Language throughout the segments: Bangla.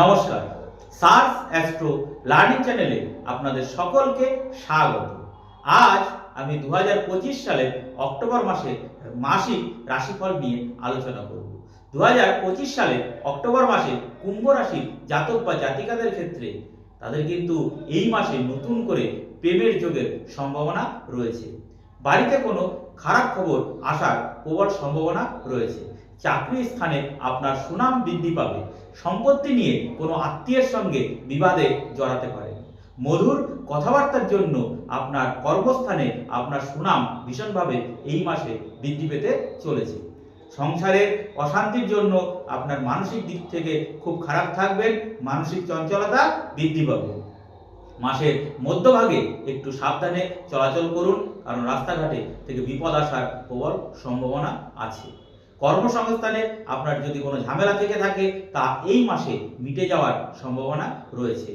নমস্কার। সার্স অ্যাস্ট্রো লার্নিং চ্যানেলে আপনাদের সকলকে স্বাগত। আজ আমি দু হাজার সালের অক্টোবর মাসে মাসিক রাশিফল নিয়ে আলোচনা করব। দু হাজার পঁচিশ সালে অক্টোবর মাসে কুম্ভ রাশির জাতক বা জাতিকাদের ক্ষেত্রে তাদের কিন্তু এই মাসে নতুন করে প্রেমের যোগের সম্ভাবনা রয়েছে। বাড়িতে কোনো খারাপ খবর আসার প্রবল সম্ভাবনা রয়েছে। চাকরি স্থানে আপনার সুনাম বৃদ্ধি পাবে। সম্পত্তি নিয়ে কোনো আত্মীয়ের সঙ্গে বিবাদে জড়াতে পারেন। মধুর কথাবার্তার জন্য আপনার কর্মস্থানে আপনার সুনাম ভীষণভাবে এই মাসে বৃদ্ধি পেতে চলেছে। সংসারের অশান্তির জন্য আপনার মানসিক দিক থেকে খুব খারাপ থাকবেন, মানসিক চঞ্চলতা বৃদ্ধি পাবে। মাসের মধ্যভাগে একটু সাবধানে চলাচল করুন কারণ রাস্তাঘাটে থেকে বিপদ আসার প্রবল সম্ভাবনা আছে। কর্মসংস্থানে আপনার যদি কোনো ঝামেলা থেকে থাকে, তা এই মাসে মিটে যাওয়ার সম্ভাবনা রয়েছে।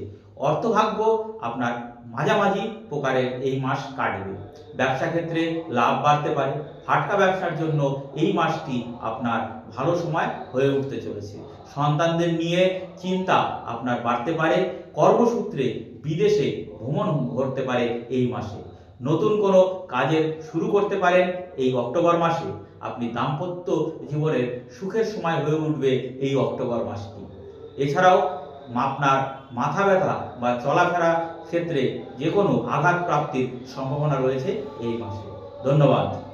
অর্থভাগ্য আপনার মাঝামাঝি প্রকারের এই মাস কাটবে। ব্যবসা ক্ষেত্রে লাভ বাড়তে পারে। ফাটকা ব্যবসার জন্য এই মাসটি আপনার ভালো সময় হয়ে উঠতে চলেছে। সন্তানদের নিয়ে চিন্তা আপনার বাড়তে পারে। কর্মসূত্রে বিদেশে ভ্রমণ ঘটতে পারে এই মাসে। নতুন কোনো কাজের শুরু করতে পারেন এই অক্টোবর মাসে। আপনি দাম্পত্য জীবনের সুখের সময় হয়ে উঠবে এই অক্টোবর মাসটি। এছাড়াও আপনার মাথা ব্যথা বা চলাফেরা ক্ষেত্রে যে কোনো আঘাত প্রাপ্তির সম্ভাবনা রয়েছে এই মাসে। ধন্যবাদ।